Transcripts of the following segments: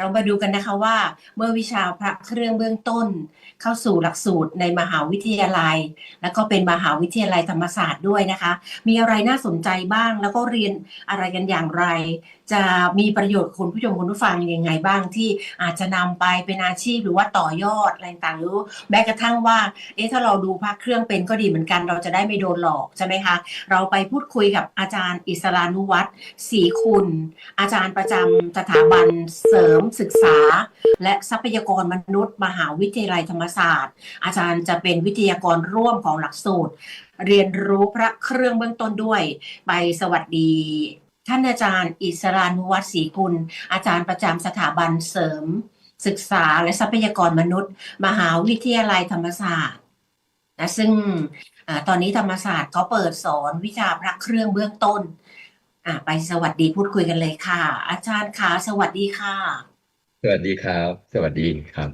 เรามาดูกันนะคะว่า เมื่อวิชาพระเครื่องเบื้องต้น เข้าสู่หลักสูตรในมหาวิทยาลัย แล้วก็เป็นมหาวิทยาลัยธรรมศาสตร์ด้วยนะคะ มีอะไรน่าสนใจบ้างแล้วก็เรียนอะไรกันอย่างไร จะมีประโยชน์คุณผู้ชมคุณผู้ฟังยังไงบ้างที่อาจจะนำไปเป็นอาชีพหรือว่าต่อยอดอะไรต่างหรือแม้กระทั่งว่าเอ๊ะถ้าเราดูพระเครื่องเป็นก็ดีเหมือนกัน เราจะได้ไม่โดนหลอกใช่ไหมคะ เราไปพูดคุยกับอาจารย์อิสรานุวัตรศรีคุณ อาจารย์ประจำสถาบันเสริมศึกษา และทรัพยากรมนุษย์ มหาวิทยาลัยธรรมศาสตร์ อาจารย์จะเป็นวิทยากรร่วมของหลักสูตร เรียนรู้พระเครื่องเบื้องต้นด้วย ไปสวัสดี ท่านอาจารย์ อิสรานุวัตรศรีคุณอาจารย์ประจำสถาบันเสริม ศึกษาและทรัพยากรมนุษย์ มหาวิทยาลัยธรรมศาสตร์นะซึ่งอาตอนนี้ธรรมศาสตร์เขาเปิดสอนวิชาพระเครื่องเบื้องต้นอ่าไปสวัสดีพูดคุยกันเลยค่ะ อาจารย์คะสวัสดีค่ะ สวัสดีครับ สวัสดีครับ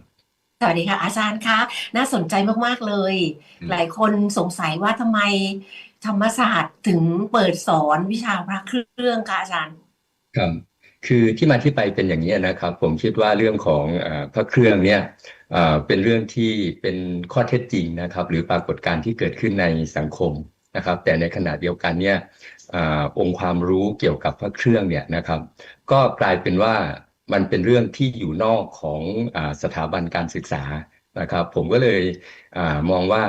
สวัสดีค่ะ อาจารย์คะน่าสนใจมาก ๆ เลยอืมหลายคนสงสัยว่าทำไม ธรรมศาสตร์ถึงเปิดสอนวิชาพระเครื่องคะอาจารย์ครับคือที่มาที่ไปเป็นอย่างนี้นะครับ ผมคิดว่าเรื่องของอพระเครื่องเนี่ยเป็นเรื่องที่เป็นข้อเท็จจริงนะครับ หรือปรากฏการณ์ที่เกิดขึ้นในสังคมนะครับ แต่ในขณะเดียวกันเนี่ยอองค์ความรู้เกี่ยวกับพระเครื่องเนี่ยนะครับ ก็กลายเป็นว่ามันเป็นเรื่องที่อยู่นอกของอสถาบันการศึกษานะครับ ผมก็เลยอมองว่า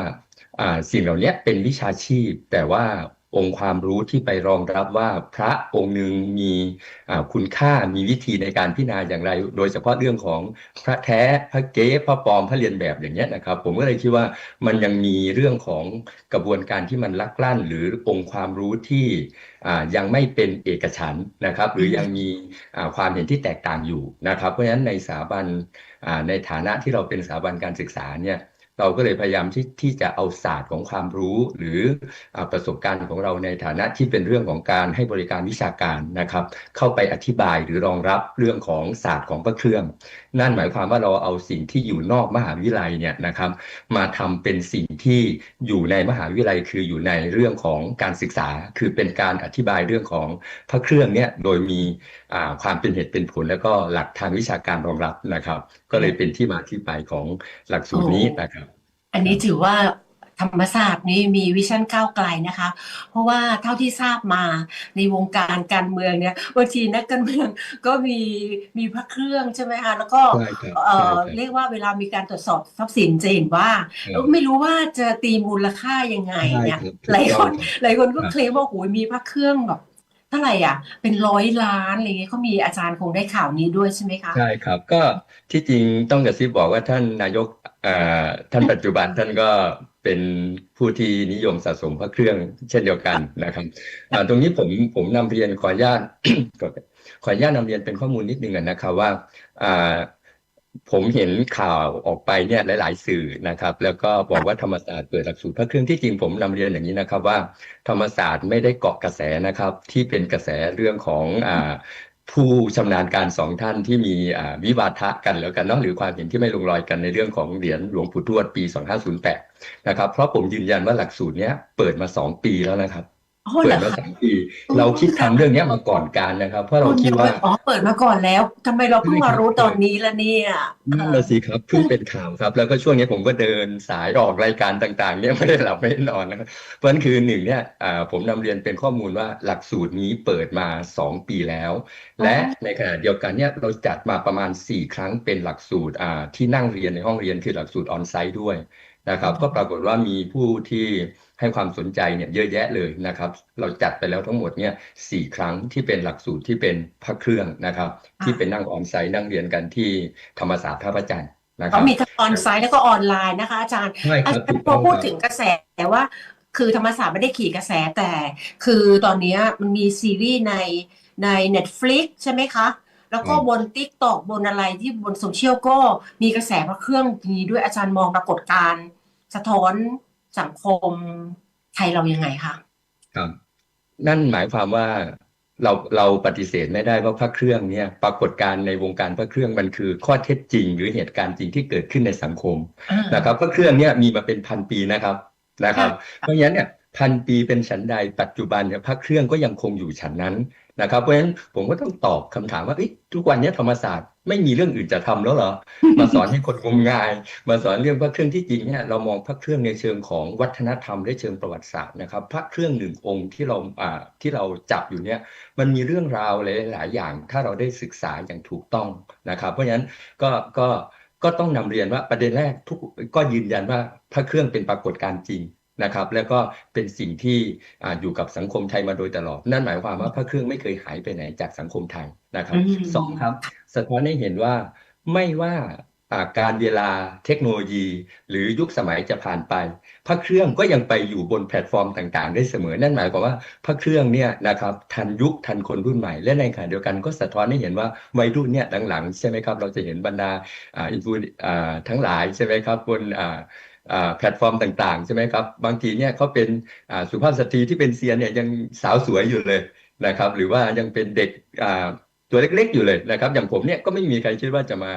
สิ่งเหล่านี้เป็นวิชาชีพ แต่ว่าองค์ความรู้ที่ไปรองรับว่าพระองค์หนึ่งมีอ่าคุณค่ามีวิธีในการพิจารณาอย่างไร โดยเฉพาะเรื่องของพระแท้พระเก๊พระปลอมพระเรียนแบบอย่างเงี้ยนะครับ ผมก็เลยคิดว่ามันยังมีเรื่องของกระบวนการที่มันลักลั่น หรือองค์ความรู้ที่อ่ายังไม่เป็นเอกฉันนะครับ หรือยังมีอ่าความเห็นที่แตกต่างอยู่นะครับ เพราะฉะนั้นในสถาบันอ่าในฐานะที่เราเป็นสถาบันการศึกษาเนี่ย เราก็เลยพยายามที่ที่จะเอาศาสตร์ของความรู้ หรืออประสบการณ์ของเราในฐานะที่เป็นเรื่องของการให้บริการวิชาการนะครับ เข้าไปอธิบายหรือรองรับเรื่องของศาสตร์ของพระเครื่อง นั่นหมายความว่าเราเอาสิ่งที่อยู่นอกมหาวิทยาลัยเนี่ยนะครับ มาทำเป็นสิ่งที่อยู่ในมหาวิทยาลัยคืออยู่ในเรื่องของการศึกษา คือเป็นการอธิบายเรื่องของพระเครื่องเนี่ยโดยมีความเป็นเหตุเป็นผลแล้วก็หลักทางวิชาการรองรับนะครับ ก็เลยเป็นที่มาที่ไปของหลักสูตรนี้นะครับ อันนี้ถือว่าธรรมศาสตร์นี้มีวิชั่นก้าวไกลนะคะ เพราะว่าเท่าที่ทราบมาในวงการการเมืองเนี่ยบางทีนักการเมืองก็มีมีพระเครื่องใช่ไหมคะแล้วก็ใช่ครับเอ่ใช่อครับเรียกว่าเวลามีการตรวจสอบทรัพย์สินจะเห็นว่าครับเออไม่รู้ว่าจะตีมูลค่ายังไงใช่เนี่ยครับถูกหลายต้คองนครับหลายคนก็ครับเคลมว่าโอ้ยมีพระเครื่องแบบเท่าไหร่อะเป็นร้อยล้านอะไรเงี้ยเขามีอาจารย์คงได้ข่าวนี้ด้วยใช่ไหมคะใช่ครับ ก็ที่จริงต้องกระซิบบอกว่าท่านนายกเอ่อ ท่านปัจจุบันท่านก็เป็นผู้ที่นิยมสะสมพระเครื่องเช่นเดียวกันนะครับอ่าตรงนี้ผมผมนำเรียนขออนุญาตขออนุญาตนำเรียนเป็นข้อมูลนิดนึงอะนะครับว่าอ่าผมเห็นข่าวออกไปเนี่ยหลาย ๆ สื่อนะครับ แล้วก็บอกว่าธรรมศาสตร์เปิดหลักสูตรพระเครื่องที่จริงผมนำเรียนอย่างนี้นะครับว่าธรรมศาสตร์ไม่ได้เกาะกระแสนะครับที่เป็นกระแสเรื่องของอ่า ผู้ชำนาญการสองท่านที่มีวิวาทะกันแล้วกันเนาะหรือความเห็นที่ไม่ลงรอยกันในเรื่องของเหรียญหลวงปู่ทวดปี 2508 นะครับ เพราะผมยืนยันว่าหลักสูตรเนี้ยเปิดมา 2 ปีแล้วนะครับ เปิเหรดอมาคะสามปีเราคิดทำเรื่องเนี้ยมาก่อนการนะครับ เพราะเราคิดว่าอ๋อเปิดมาก่อนแล้วทำไมเราเพิ่งมารู้ตอนนี้ละเนี่ยนั่นแหละสิครับเพิ่งเป็นข่าวครับ แล้วก็ช่วงนี้ผมก็เดินสายออกรายการต่าง ๆ เนี่ยไม่ได้หลับไม่ได้นอนนะครับเพราะฉะนั้นคือหนึ่งเนี่ยอ่าผมนำเรียนเป็นข้อมูลว่าหลักสูตรนี้เปิดมา2ปีแล้ว และในขณะเดียวกันเนี่ยเราจัดมาประมาณ4ครั้งเป็นหลักสูตรอ่าที่นั่งเรียนในห้องเรียนคือหลักสูตรออนไซต์ด้วยนะครับ ก็ปรากฏว่ามีผู้ที่ ให้ความสนใจเนี่ยเยอะแยะเลยนะครับ เราจัดไปแล้วทั้งหมดเนี่ยสี่ครั้งที่เป็นหลักสูตรที่เป็นพระเครื่องนะครับ ที่เป็นนั่งออนไซต์นั่งเรียนกันที่ธรรมศาสตร์ท่าพระจันทร์นะคเขารับมีทั้งออนไซต์แล้วก็ออนไลน์นะคะ อาจารย์ใช่คอารับจารถูย์กพต้อองพูดครับถึงกระแสว่า คือธรรมศาสตร์ไม่ได้ขี่กระแสแต่ คือตอนเนี้ยมันมีซีรีส์ในใน Netflix ใช่ไหมคะแล้วก็อืมบน TikTok บนอะไรที่บนโซเชียลก็มีกระแสพระเครื่องนี้ด้วยอาจารย์มองปรากฏการณ์สะท้อน สังคมไทยเรายังไงคะครับ นั่นหมายความว่าเราเราปฏิเสธไม่ได้ว่าพระเครื่องเนี่ยปรากฏการณ์ในวงการพระเครื่องมันคือ ข้อเท็จจริง หรือเหตุการณ์จริงที่เกิดขึ้นในสังคมอ่านะครับพระเครื่องเนี่ยมีมาเป็นพันปีนะครับนะครับ เพราะฉะนั้นเนี่ยพันปีเป็นฉันใดปัจจุบันเนี่ยพระเครื่องก็ยังคงอยู่ฉันนั้นนะครับ เพราะฉะนั้นผมก็ต้องตอบคำถามว่าเอ้ยทุกวันเนี้ยธรรมศาสตร์ ไม่มีเรื่องอื่นจะทำแล้วเหรอ มาสอนให้คนงมงาย มาสอนเรื่องพระเครื่องที่จริงเนี่ยเรามองพระเครื่องในเชิงของวัฒนธรรมและเชิงประวัติศาสตร์นะครับ พระเครื่องหนึ่งองค์ที่เราอ่าที่เราจับอยู่เนี่ยมันมีเรื่องราวหลายๆอย่าง ถ้าเราได้ศึกษาอย่างถูกต้องนะครับ เพราะฉะนั้นก็ก็ก็ต้องนำเรียนว่าประเด็นแรกทุกก็ยืนยันว่าพระเครื่องเป็นปรากฏการณ์จริง นะครับ แล้วก็เป็นสิ่งที่อ่าอยู่กับสังคมไทยมาโดยตลอด นั่นหมายความว่าพระเครื่องไม่เคยหายไปไหนจากสังคมไทยนะครับอืมสองครับสะท้อนให้เห็นว่าไม่ว่าอ่าการเวลาเทคโนโลยี หรือยุคสมัยจะผ่านไป พระเครื่องก็ยังไปอยู่บนแพลตฟอร์มต่างๆ ได้เสมอนั่นหมายความว่าพระเครื่องเนี่ยนะครับทันยุคทันคนรุ่นใหม่ และในขณะเดียวกันก็สะท้อนให้เห็นว่าวัยรุ่นเนี่ยหลังๆใช่ไหมครับเราจะเห็นบรรดาอ่าอินฟูอ่าทั้งหลายใช่ไหมครับบนอ่าอ่า แพลตฟอร์มต่างๆ ใช่ไหมครับ บางทีเนี่ยเขาเป็นสุภาพสตรีที่เป็นเซียนเนี่ยยังสาวสวยอยู่เลยนะครับ หรือว่ายังเป็นเด็กตัวเล็กๆอยู่เลยนะครับ อย่างผมเนี่ยก็ไม่มีใครคิดว่าจะมา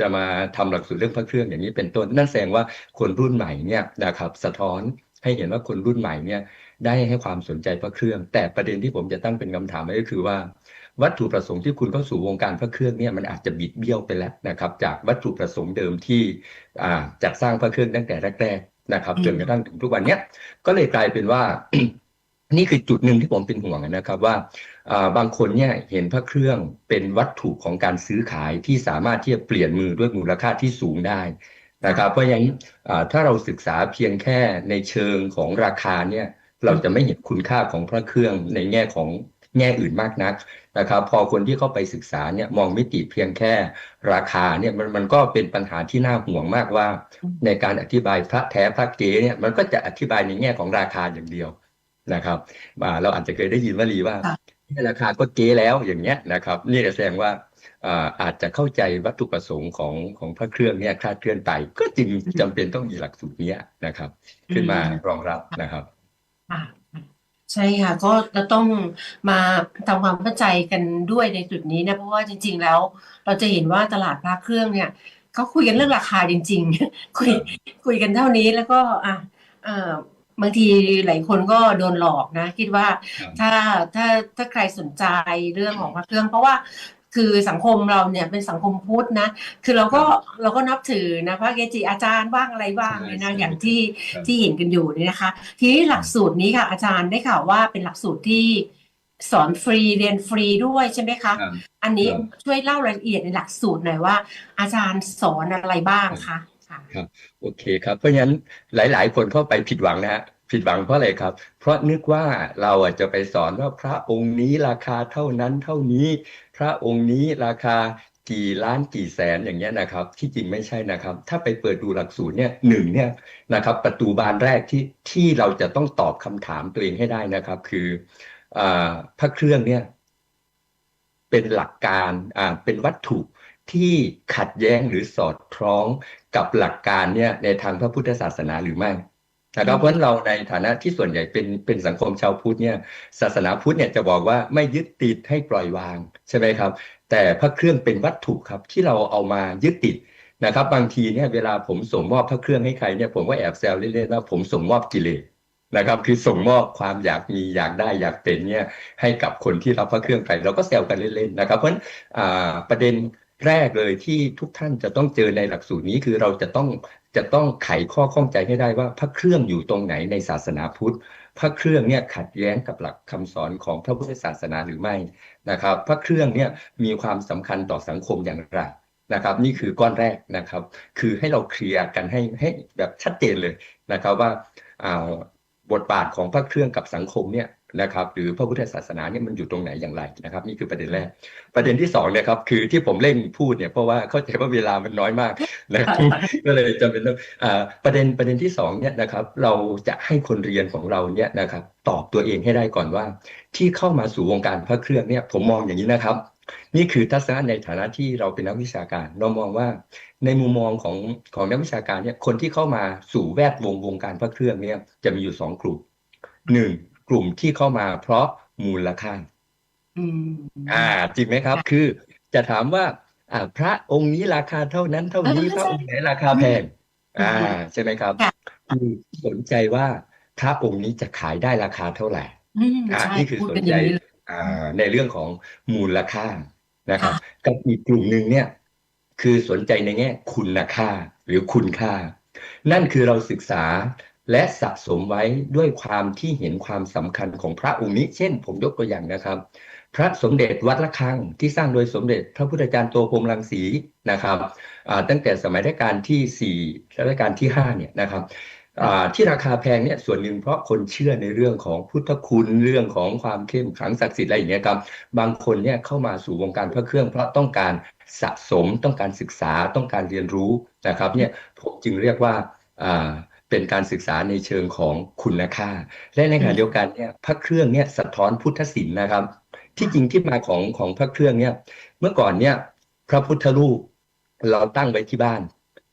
จะมาทำหลักสูตรเรื่องพระเครื่องอย่างนี้เป็นต้น นั่นแสดงว่าคนรุ่นใหม่เนี่ยนะครับสะท้อนให้เห็นว่าคนรุ่นใหม่เนี่ยได้ให้ความสนใจพระเครื่อง แต่ประเด็นที่ผมจะตั้งเป็นคำถามก็คือว่า วัตถุประสงค์ที่คุณเข้าสู่วงการพระเครื่องเนี่ยมันอาจจะบิดเบี้ยวไปแล้วนะครับ จากวัตถุประสงค์เดิมที่อ่าจัดสร้างพระเครื่องตั้งแต่แรกๆนะครับ จนกระทั่งถึงทุกวันเนี้ยก็เลยกลายเป็นว่านี่คือจุดหนึ่งที่ผมเป็นห่วงนะครับว่าอ่าบางคนเนี่ยเห็นพระเครื่องเป็นวัตถุของการซื้อขายที่สามารถที่จะเปลี่ยนมือด้วยมูลค่าที่สูงได้นะครับ เพราะฉะนั้นอ่าถ้าเราศึกษาเพียงแค่ในเชิงของราคาเนี่ยเราจะไม่เห็นคุณค่าของพระเครื่องในแง่ของ แง่อื่นมากนักนะครับ พอคนที่เข้าไปศึกษาเนี่ยมองมิติเพียงแค่ราคาเนี่ยมันมันก็เป็นปัญหาที่น่าห่วงมากว่า ในการอธิบายพระแท้พระเก๊เนี่ยมันก็จะอธิบายในแง่ของราคาอย่างเดียวนะครับอ่าเราอาจจะเคยได้ยินวลีว่าค่ะราคาก็เก๊แล้วอย่างเงี้ยนะครับ นี่แสดงว่าอ่าอาจจะเข้าใจวัตถุประสงค์ของของพระเครื่องเนี่ยคลาดเคลื่อนไป ก็จึงจำเป็นต้องมีหลักสูตรเนี้ยนะครับ ขึ้นมารองรับนะครับค่ะ ใช่ค่ะ ก็จะต้องมาทำความเข้าใจกันด้วยในจุดนี้นะ เพราะว่าจริง ๆ แล้ว เราจะเห็นว่าตลาดพระเครื่องเนี่ยเขาคุยกันเรื่องราคาจริง ๆ คุยคุยกันเท่านี้แล้วก็ อะเอ่อบางทีหลายคนก็โดนหลอกนะ คิดว่าครับ ถ้าถ้าถ้าใครสนใจเรื่องของพระเครื่อง เพราะว่า คือสังคมเราเนี่ยเป็นสังคมพุทธนะ คือเราก็เราก็นับถือนะพระเกจิอาจารย์บ้างอะไรบ้างใช่เนี่ยนะใช่อย่างที่ครับที่เห็นกันอยู่เนี่ยนะคะ ทีนี้หลักสูตรนี้ค่ะ อาจารย์ได้ข่าวว่าเป็นหลักสูตรที่สอนฟรีเรียนฟรีด้วยใช่ไหมคะครับอันนี้ครับช่วยเล่ารายละเอียดในหลักสูตรหน่อยว่า อาจารย์สอนอะไรบ้างคะค่ะโอเคครับเพราะฉะนั้นหลาย ๆ คนเข้าไปผิดหวังนะฮะ ผิดหวังเพราะอะไรครับ เพราะนึกว่าเราจะไปสอนว่าพระองค์นี้ราคาเท่านั้นเท่านี้ พระองค์นี้ราคากี่ล้านกี่แสนอย่างเงี้ยนะครับ ที่จริงไม่ใช่นะครับ ถ้าไปเปิดดูหลักสูตรเนี่ยหนึ่งเนี่ยนะครับ ประตูบานแรกที่ที่เราจะต้องตอบคำถามตัวเองให้ได้นะครับ คืออพระเครื่องเนี่ยเป็นหลักการอ่าเป็นวัตถุที่ขัดแย้งหรือสอดคล้องกับหลักการเนี่ยในทางพระพุทธศาสนาหรือไม่ นะครับเพราะเราในฐานะที่ส่วนใหญ่เป็นเป็นสังคมชาวพุทธเนี่ยศาสนาพุทธเนี่ยจะบอกว่าไม่ยึดติดให้ปล่อยวางใช่ไหมครับ แต่พระเครื่องเป็นวัตถุครับที่เราเอามายึดติดนะครับ บางทีเนี่ยเวลาผมส่งมอบพระเครื่องให้ใครเนี่ยผมก็แอบแซวเล่นๆว่าผมส่งมอบกิเลสนะครับ คือส่งมอบความอยากมีอยากได้อยากเป็นเนี่ยให้กับคนที่รับพระเครื่องไปเราก็แซวกันเล่นๆนะครับ เพราะฉะนั้นประเด็นแรกเลยที่ทุกท่านจะต้องเจอในหลักสูตรนี้คือเราจะต้อง จะต้องไขข้อข้องใจให้ได้ว่าพระเครื่องอยู่ตรงไหนในศาสนาพุทธ พระเครื่องเนี่ยขัดแย้งกับหลักคำสอนของพระพุทธศาสนาหรือไม่นะครับ พระเครื่องเนี่ยมีความสำคัญต่อสังคมอย่างไรนะครับ นี่คือก้อนแรกนะครับ คือให้เราเคลียร์กันให้ให้แบบชัดเจนเลยนะครับว่าอ่าบทบาทของพระเครื่องกับสังคมเนี่ย นะครับหรือพระพุทธศาสนาเนี่ยมันอยู่ตรงไหนอย่างไรนะครับนี่คือประเด็นแรก ประเด็นที่สองเนี่ยครับคือที่ผมเร่งพูดเนี่ยเพราะว่าเข้าใจว่าเวลามันน้อยมากนะครับก็เลยจำเป็นต้องประเด็นประเด็นที่สองเนี่ยนะครับเราจะให้คนเรียนของเราเนี่ยนะครับตอบตัวเองให้ได้ก่อนว่า ที่เข้ามาสู่วงการพระเครื่องเนี่ยผมมองอย่างนี้นะครับ นี่คือทัศนะในฐานะที่เราเป็นนักวิชาการ เรามองว่าในมุมมองของของนักวิชาการเนี่ยคนที่เข้ามาสู่แวดวงวงการพระเครื่องเนี่ยจะมีอยู่สองกลุ่มหนึ่ง กลุ่มที่เข้ามาเพราะมูลค่าอืมอ่าจริงไหมครับ คือจะถามว่าอ่าพระองค์นี้ราคาเท่านั้นเท่านี้เออพระใช่องค์ไหนราคาแพงอืมอ่าใช่ไหมครับค่ะคือสนใจว่าพระองค์นี้จะขายได้ราคาเท่าไหร่อืมอ่าใช่นี่คือพูดสนกันอใจย่างนี้เลยอ่าในเรื่องของมูลค่านะครับค่ะกับอีกกลุ่มหนึ่งเนี่ย คือสนใจในแง่คุณค่าหรือคุณค่า นั่นคือเราศึกษา และสะสมไว้ด้วยความที่เห็นความสำคัญของพระองค์นี้ เช่น ผมยกตัวอย่างนะครับ พระสมเด็จวัดละคังที่สร้างโดยสมเด็จพระพุทธจารย์โตพรมรังสีนะครับตั้งแต่สมัยรัชกาลที่สี่รัชกาลที่ห้าเนี่ยนะครับที่ราคาแพงเนี่ยส่วนหนึ่งเพราะคนเชื่อในเรื่องของพุทธคุณเรื่องของความเข้มขลังศักดิ์สิทธิ์อะไรอย่างเงี้ยครับบางคนเนี่ยเข้ามาสู่วงการพระเครื่อง เพราะต้องการสะสมต้องการศึกษาต้องการเรียนรู้นะครับเนี่ยผมจึงเรียกว่า เป็นการศึกษาในเชิงของคุณค่า และในขณะเดียวกันเนี่ยพระเครื่องเนี่ยสะท้อนพุทธศิลป์นะครับ ที่จริงที่มาของของพระเครื่องเนี่ยเมื่อก่อนเนี่ยพระพุทธรูปเราตั้งไว้ที่บ้าน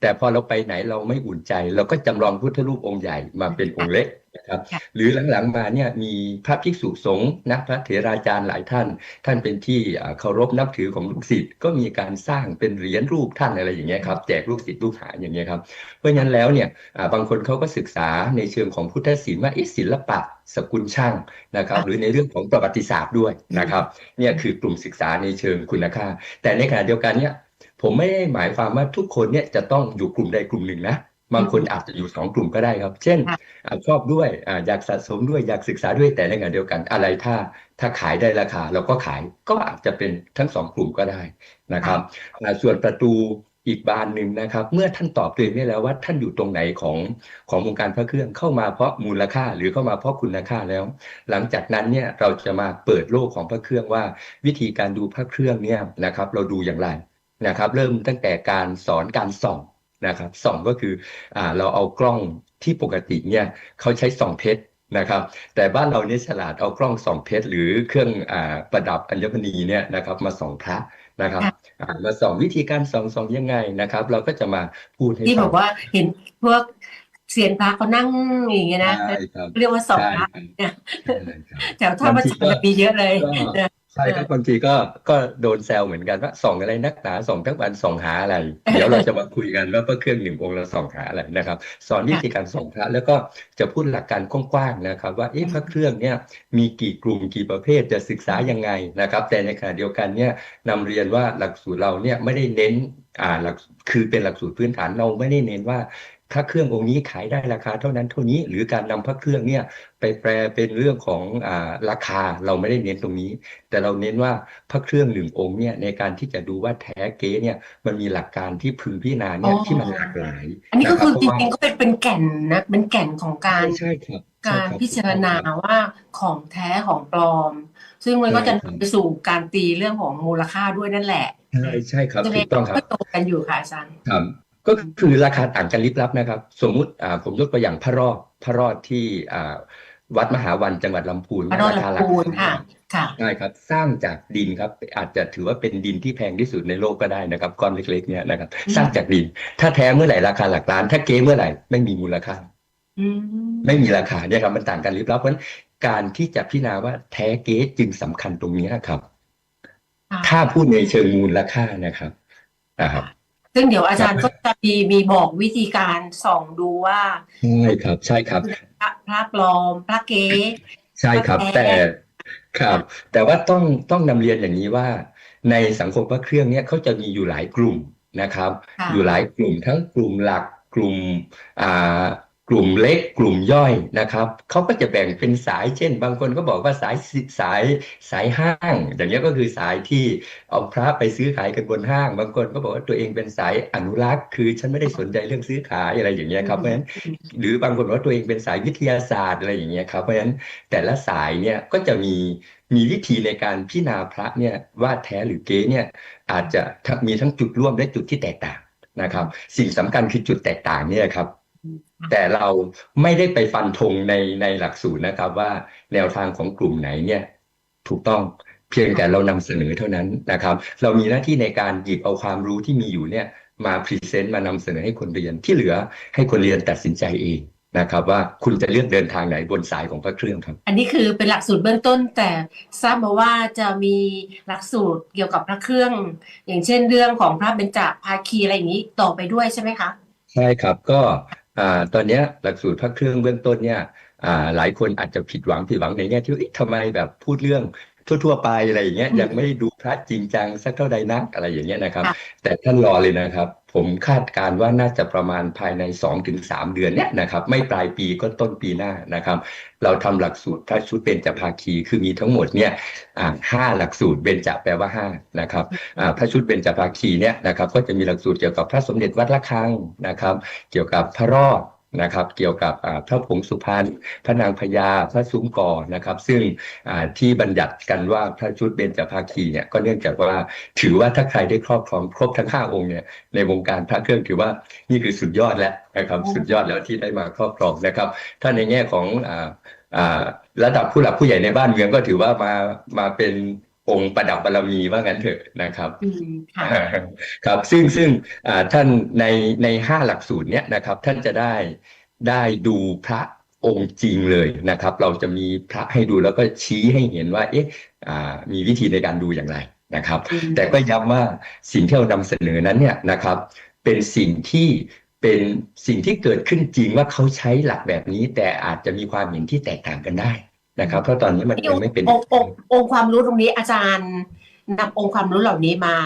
แต่พอเราไปไหนเราไม่อุ่นใจ เราก็จำลองพุทธรูปองค์ใหญ่มาเป็นองค์เล็ก นะครับค่ะหรือหลังๆมาเนี่ยมีพระภิกษุสงฆ์นักพระเถราจารย์หลายท่าน ท่านเป็นที่อ่าเคารพนับถือของลูกศิษย์ก็มีการสร้างเป็นเหรียญรูปท่านอะไรอย่างเงี้ยครับแจกลูกศิษย์ลูกหาอย่างเงี้ยครับเพราะฉะนั้นแล้วเนี่ยอ่าบางคนเขาก็ศึกษาในเชิงของพุทธศิลป์ว่าเอ๊ะศิลปะสกุลช่างนะครับหรือในเรื่องของประวัติศาสตร์ด้วยนะครับเนี่ยคือกลุ่มศึกษาในเชิงคุณค่า แต่ในขณะเดียวกันเนี่ยผมไม่ได้หมายความว่าทุกคนเนี่ยจะต้องอยู่กลุ่มใดกลุ่มหนึ่งนะ บางคนอาจจะอยู่สองกลุ่มก็ได้ครับ เช่นค่ะอ่าชอบด้วยอ่าอยากสะสมด้วยอยากศึกษาด้วยแต่ในขณะเดียวกันอะไรถ้าถ้าขายได้ราคาเราก็ขายก็อาจจะเป็นทั้งสองกลุ่มก็ได้นะครับอ่าส่วนประตูอีกบานหนึ่งนะครับ เมื่อท่านตอบตัวเองได้แล้วว่าท่านอยู่ตรงไหนของของวงการพระเครื่องเข้ามาเพราะมูลค่าหรือเข้ามาเพราะคุณค่าแล้ว หลังจากนั้นเนี่ยเราจะมาเปิดโลกของพระเครื่องว่า วิธีการดูพระเครื่องเนี่ยนะครับ เราดูอย่างไรนะครับ เริ่มตั้งแต่การสอนการส่อง นะครับส่องก็คืออ่าเราเอากล้องที่ปกติเนี่ยเขาใช้ส่องเพชรนะครับแต่บ้านเราเนี่ยฉลาดเอากล้องส่องเพชรหรือเครื่องอ่าประดับอัญมณีเนี่ยนะครับมาส่องพระนะครับค่ะอ่ามาส่องวิธีการส่องส่องยังไงนะครับ เราก็จะมาพูดให้ที่ฟับองกว่าเห็นพวกเซียนพระเขานั่งอย่างเงี้ยนะใช่ครับเรียกว่าสองใช่พระครับเนี่ยใช่ครับแถวท่าพระจันทร์มีเยอะเลยก็นะใช่ครับบางทีก็ก็โดนแซวเหมือนกันว่าส่องอะไรนักหนาส่องทั้งวันส่องหาอะไร เดี๋ยวเราจะมาคุยกันว่าพระเครื่องหนึ่งองค์เราส่องหาอะไรนะครับ สอนวิธีการส่องพระแล้วก็จะพูดหลักการกว้างๆนะครับ ว่าเอ๊ะพระเครื่องเนี่ยมีกี่กลุ่มกี่ประเภทจะศึกษายังไงนะครับ แต่ในขณะเดียวกันเนี่ยนำเรียนว่าหลักสูตรเราเนี่ยไม่ได้เน้นอ่าหลักคือเป็นหลักสูตรพื้นฐานเราไม่ได้เน้นว่า พระเครื่ององค์นี้ขายได้ราคาเท่านั้นเท่านี้หรือการนำพระเครื่องเนี่ยไปแปลเป็นเรื่องของอ่าราคาเราไม่ได้เน้นตรงนี้ แต่เราเน้นว่าพระเครื่องหนึ่งองค์เนี่ยในการที่จะดูว่าแท้เก๊เนี่ยมันมีหลักการที่พึงพิจารณาเนี่ยอ๋อที่มันหลากหลาย อันนี้ก็นะคือเพจราะว่าริงๆก็เป็นเป็นแก่นนะเป็นแก่นของการใช่ครับใช่การครับพิจารณาว่าของแท้ของปลอม ซึ่งมันก็จะใช่ครับนำไปสู่การตีเรื่องของมูลค่าด้วยนั่นแหละใช่ใช่ครับยังไงถูกต้องครับก็ตรงกันอยู่ค่ะอาจารย์ครับ ก็คือราคาต่างกันลิบลับนะครับ สมมุติอ่าผมยกตัวอย่างพระรอดพระรอดที่อ่าวัดมหาวันจังหวัดลำพูนพระรอดราคาหลักลำพูนล้านค่ะค่ะใช่ครับสร้างจากดินครับอาจจะถือว่าเป็นดินที่แพงที่สุดในโลกก็ได้นะครับก้อนเล็ก ๆ เนี่ยนะครับอืมสร้างจากดิน ถ้าแท้เมื่อไหร่ราคาหลักล้าน ถ้าเก๊เมื่อไหร่ไม่มีมูลค่าอืมไม่มีราคาเนี่ยครับมันต่างกันลิบลับเพราะฉะนั้นการที่จะพิจารณาว่าแท้เก๊จึงสำคัญตรงนี้ครับค่ะถ้าพูดในเชิงมูลค่านะครับนะครับ ซึ่งเดี๋ยวอาจารย์ก็จะมีมีบอกวิธีการส่องดูว่าใช่ครับ ใช่ครับพระพระปลอมพระเก๊ใช่ครับแท้แต่ครับ แต่ว่าต้องต้องนำเรียนอย่างนี้ว่า ในสังคมพระเครื่องเนี่ยเขาจะมีอยู่หลายกลุ่มนะครับค่ะอยู่หลายกลุ่มทั้งกลุ่มหลักกลุ่มอ่า กลุ่มเล็กกลุ่มย่อยนะครับเขาก็จะแบ่งเป็นสายเช่น บางคนก็บอกว่าสายสายสายห้างอย่างเงี้ก็คือสายที่เอาพระไปซื้อขายกันบนห้าง บางคนก็บอกว่าตัวเองเป็นสายอนุรักษ์ คือฉันไม่ได้สนใจเรื่องซื้อขายอะไรอย่างเงี้ยครับเพราะฉะนั้นหรือบางคนว่าตัวเองเป็นสายวิทยาศาสตร์อะไรอย่างเงี้ยครับเพราะฉะนั้นแต่ละสายเนี่ยก็จะมีมีวิธีในการพิจารณาพระเนี่ยว่าแท้หรือเก๊เนี่ยอาจจะมีทั้งจุดร่วมและจุดที่แตกต่างนะครับ สิ่งสำคัญคือจุดแตกต่างเนี่ยครับ แต่เราไม่ได้ไปฟันธงในในหลักสูตรนะครับว่าแนวทางของกลุ่มไหนเนี่ยถูกต้องเพียงแต่เรานำเสนอเท่านั้นนะครับ เรามีหน้าที่ในการหยิบเอาความรู้ที่มีอยู่เนี่ยมาพรีเซนต์มานำเสนอให้คนเรียนที่เหลือให้คนเรียนตัดสินใจเองนะครับ ว่าคุณจะเลือกเดินทางไหนบนสายของพระเครื่องครับ อันนี้คือเป็นหลักสูตรเบื้องต้น แต่ทราบมาว่าจะมีหลักสูตรเกี่ยวกับพระเครื่อง อย่างเช่นเรื่องของพระเบญจภาคีอะไรอย่างนี้ต่อไปด้วยใช่ไหมคะใช่ครับก็อ่า ตอนเนี้ยหลักสูตรพระเครื่องเบื้องต้นเนี่ยอ่าหลายคนอาจจะผิดหวังผิดหวังในแง่ที่ว่าเอ๊ะทำไมแบบพูดเรื่องทั่วๆไปอะไรอย่างเงี้ยอืมยังไม่ได้ดูพระจริงจังสักเท่าใดนักอะไรอย่างเงี้ยนะครับค่ะแต่ท่านรอเลยนะครับ ผมคาดการณ์ว่าน่าจะประมาณภายใน2อถึงสเดือนเนี้ยนะครับ ไม่ปลายปีก็ต้นปีหน้านะครับ เราทำหลักสูตรพระชุดเบญจภาคีคือมีทั้งหมดเนี่ยห้าหลักสูตรเบญจแปลว่าห้านะครับพระชุดเบญจภาคีเนี่ยนะครับ ก็จะมีหลักสูตรเกี่ยวกับพระสมเด็จวัดละคังนะครับ เกี่ยวกับพระรอด นะครับเกี่ยวกับอ่าพระผงสุพรรณพระนางพญาพระซุ้มกอนะครับ ซึ่งอ่าที่บัญญัติกันว่าพระชุดเบญจภาคีเนี่ยก็เนื่องจากว่าถือว่าถ้าใครได้ครอบครองครบทั้งห้าองค์เนี่ยในวงการพระเครื่องถือว่านี่คือสุดยอดแล้วนะครับสุดยอดแล้วที่ได้มาครอบครองนะครับ ถ้าในแง่ของอ่าอ่าระดับผู้หลักผู้ใหญ่ในบ้านเมืองก็ถือว่ามามาเป็น องค์ประดับบารมีว่างั้นเถอะนะครับอืมค่ะครับซึ่งซึ่งอ่าท่านในในห้าหลักสูตรเนี้ยนะครับ ท่านจะได้ได้ดูพระองค์จริงเลยนะครับ เราจะมีพระให้ดูแล้วก็ชี้ให้เห็นว่า เอ๊ะอ่ามีวิธีในการดูอย่างไรนะครับอืมแต่ก็ย้ำว่าสิ่งที่เรานำเสนอนั้นเนี่ยนะครับ เป็นสิ่งที่เป็นสิ่งที่เกิดขึ้นจริงว่าเขาใช้หลักแบบนี้ แต่อาจจะมีความเห็นที่แตกต่างกันได้ นะครับเพราะตอนนี้มันยังไม่เป็นองค์องค์องค์ความรู้ตรงนี้อาจารย์นำองค์ความรู้เหล่านี้มา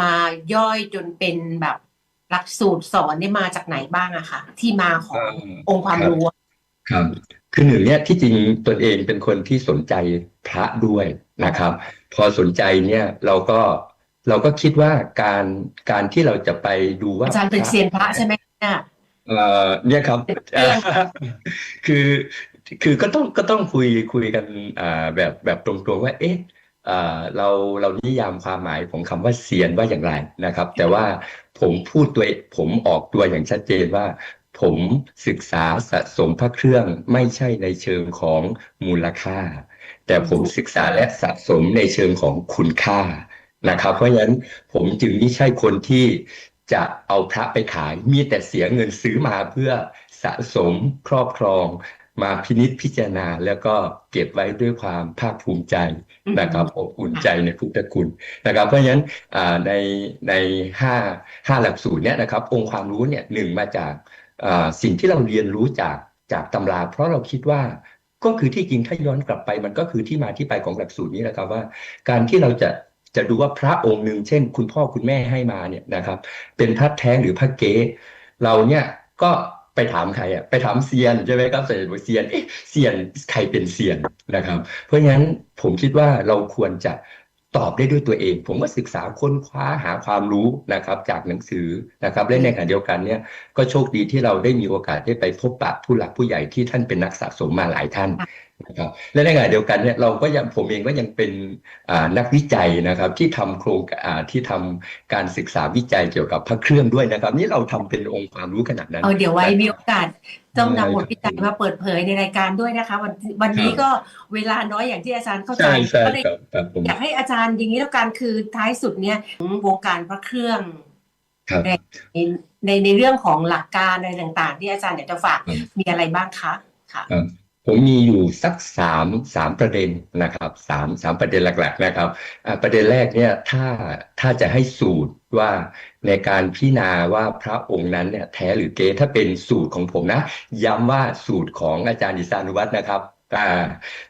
มาย่อยจนเป็นแบบหลักสูตรสอนเนี่ยมาจากไหนบ้างอะคะที่มาของเอ่อองค์ความรู้อะครับ คือหนึ่งเนี่ยที่จริงตนเองเป็นคนที่สนใจพระด้วยนะครับ พอสนใจเนี่ยเราก็เราก็คิดว่าการการที่เราจะไปดูว่าอาจารย์เป็นเซียนพระใช่ไหมเนี่ยเอ่อเนี่ยครับเป็นเรื่องคือ คือก็ต้องก็ต้องคุยคุยกันอ่าแบบแบบตรงๆว่า เอ๊ะอ่าเราเรานิยามความหมายของคำว่าเซียนว่าอย่างไรนะครับ แต่ว่าผมพูดตัวผมออกตัวอย่างชัดเจนว่า ผมศึกษาสะสมพระเครื่องไม่ใช่ในเชิงของมูลค่า แต่ผมศึกษาและสะสมในเชิงของคุณค่านะครับ เพราะฉะนั้นผมจึงไม่ใช่คนที่จะเอาพระไปขายมีแต่เสียเงินซื้อมาเพื่อสะสมครอบครอง มาพินิจพิจารณาแล้วก็เก็บไว้ด้วยความภาคภูมิใจนะครับอบอุ่นใจในพุทธคุณนะครับ เพราะฉะนั้นอ่าในในห้าห้าหลักสูตรเนี่ยนะครับ องค์ความรู้เนี่ยหนึ่งมาจากอ่าสิ่งที่เราเรียนรู้จากจากตำรา เพราะเราคิดว่าก็คือที่จริงถ้าย้อนกลับไปมันก็คือที่มาที่ไปของหลักสูตรนี้แหละครับว่า การที่เราจะจะดูว่าพระองค์หนึ่งเช่น คุณพ่อคุณแม่ให้มาเนี่ยนะครับ เป็นพระแท้งหรือพระเก๊เราเนี่ยก็ ไปถามใครอะไปถามเซียนใช่ไหมครับเซียนบอกเซียนเอ๊ะเซียนใครเป็นเซียนนะครับ เพราะฉะนั้นผมคิดว่าเราควรจะตอบได้ด้วยตัวเอง ผมก็ศึกษาค้นคว้าหาความรู้นะครับจากหนังสือนะครับและในขณะเดียวกันเนี่ยก็โชคดีที่เราได้มีโอกาสได้ไปพบปะผู้หลักผู้ใหญ่ที่ท่านเป็นนักสะสมมาหลายท่าน นะครับและในขณะเดียวกันเนี่ยเราก็ยังผมเองก็ยังเป็นอ่านักวิจัยนะครับที่ทำโครงอ่าที่ทำการศึกษาวิจัยเกี่ยวกับพระเครื่องด้วยนะครับ นี่เราทำเป็นองค์ความรู้ขนาดนั้นเออเดี๋ยวไว้ได้มีโอกาสต้องได้นำบทวิจัยมาเปิดเผยในรายการด้วยนะคะ วันวันนี้ครับก็เวลาน้อยอย่างที่อาจารย์เข้าใจใช่ใช่ก็เลยครับครับผมอยากให้อาจารย์อย่างนี้แล้วกันคือท้ายสุดเนี่ยวงการพระเครื่องครับในในในเรื่องของหลักการอะไรต่าง ๆ ที่อาจารย์อยากจะฝากครับมีอะไรบ้างคะค่ะครับ ผมมีอยู่สักสามสามประเด็นนะครับสามสามประเด็นหลักๆนะครับประเด็นแรกเนี่ยถ้าถ้าจะให้สูตรว่าในการพิจารณาว่าพระองค์นั้นเนี่ยแท้หรือเก๊ถ้าเป็นสูตรของผมนะ ย้ำว่าสูตรของอาจารย์ดิสานุวัฒน์นะครับอ่า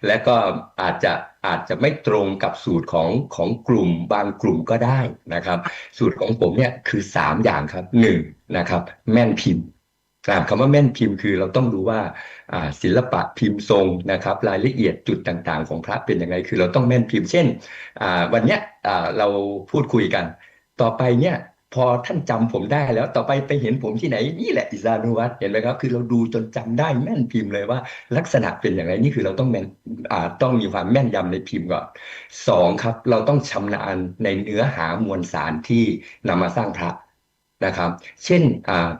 และก็อาจจะอาจจะไม่ตรงกับสูตรของของกลุ่มบางกลุ่มก็ได้นะครับ สูตรของผมเนี่ยคือสามอย่างครับหนึ่งนะครับแม่นพิมพ์ คำว่าแม่นพิมพ์คือเราต้องรู้ว่าศิลปะพิมพ์ทรงนะครับ รายละเอียดจุดต่างๆ ของพระเป็นยังไง คือเราต้องแม่นพิมพ์ เช่นวันเนี้ยเราพูดคุยกัน ต่อไปเนี่ยพอท่านจำผมได้แล้วต่อไปไปเห็นผมที่ไหนนี่แหละอิสานุวัตเห็นไหมครับ คือเราดูจนจำได้แม่นพิมพ์เลยว่า ลักษณะเป็นอย่างไรนี่คือเราต้องแม่นต้องมีความแม่นยำในพิมพ์ก่อนสองครับ เราต้องชำนาญในเนื้อหามวลสารที่นำมาสร้างพระ นะครับ เช่น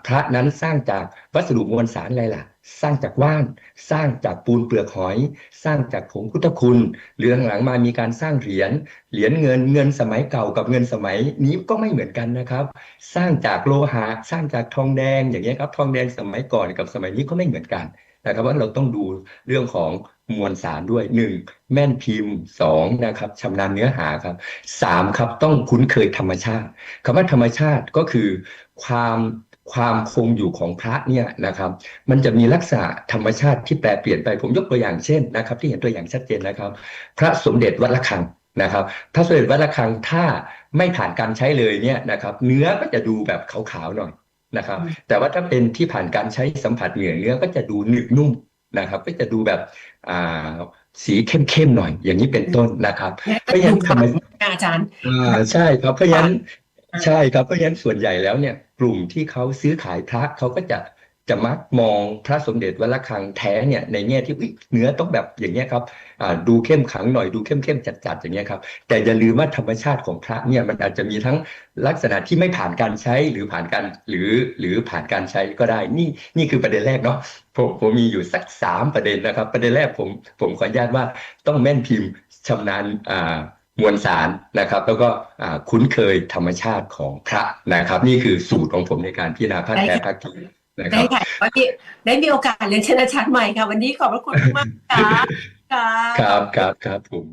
พระนั้นสร้างจากวัสดุมวลสารอะไรล่ะ สร้างจากว่าน สร้างจากปูนเปลือกหอย สร้างจากผงพุทธคุณ หรือหลังมามีการสร้างเหรียญ เหรียญเงิน เงินสมัยเก่ากับเงินสมัยนี้ก็ไม่เหมือนกันนะครับ สร้างจากโลหะ สร้างจากทองแดง อย่างเงี้ยครับ ทองแดงสมัยก่อนกับสมัยนี้ก็ไม่เหมือนกัน นะครับว่าเราต้องดูเรื่องของมวลสารด้วยหนึ่งแม่นพิมพ์สองนะครับชำนาญเนื้อหาครับสามครับต้องคุ้นเคยธรรมชาติคำว่าธรรมชาติก็คือความความคงอยู่ของพระเนี่ยนะครับ มันจะมีลักษณะธรรมชาติที่แปรเปลี่ยนไปผมยกตัวอย่างเช่นนะครับ ที่เห็นตัวอย่างชัดเจนนะครับ พระสมเด็จวัดระฆังนะครับพระสมเด็จวัดระฆังถ้าไม่ผ่านการใช้เลยเนี่ยนะครับ เนื้อก็จะดูแบบขาวๆหน่อย นะครับ แต่ว่าถ้าเป็นที่ผ่านการใช้สัมผัสเหงื่อเนื้อก็จะดูหนึบนุ่มนะครับ ก็จะดูแบบอ่าสีเข้มๆหน่อย อย่างนี้เป็นต้นนะครับ เพราะฉะนั้นธรรมอาจารย์อ่าใช่ครับเพราะฉะนั้นใช่ครับเพราะฉะนั้นส่วนใหญ่แล้วเนี่ย กลุ่มที่เขาซื้อขายพระเขาก็จะ จะมักมองพระสมเด็จวัดระฆังแท้เนี่ยในแง่ที่เนื้อต้องแบบอย่างเงี้ยครับดูเข้มขังหน่อยดูเข้มเข้มจัดจัดๆอย่างเงี้ยครับแต่อย่าลืมว่าธรรมชาติของพระเนี่ยมันอาจจะมีทั้งลักษณะที่ไม่ผ่านการใช้หรือผ่านการหรือหรือผ่านการใช้ก็ได้นี่นี่คือประเด็นแรกเนาะผมผมมีอยู่สักสามประเด็นนะครับ ประเด็นแรกผมผมขออนุญาตว่าต้องแม่นพิมพ์ชำนาญอ่ามวลสารนะครับ แล้วก็คุ้นเคยธรรมชาติของพระนะครับ นี่คือสูตรของผมในการพิจารณาพระแท้พระจริง ได้รับค่ะวันนี้ได้มีโอกาสเรียนเชิญอาจารย์ใหม่ค่ะ วันนี้ขอบพระคุณมากค่ะค่ะครับครับครับผม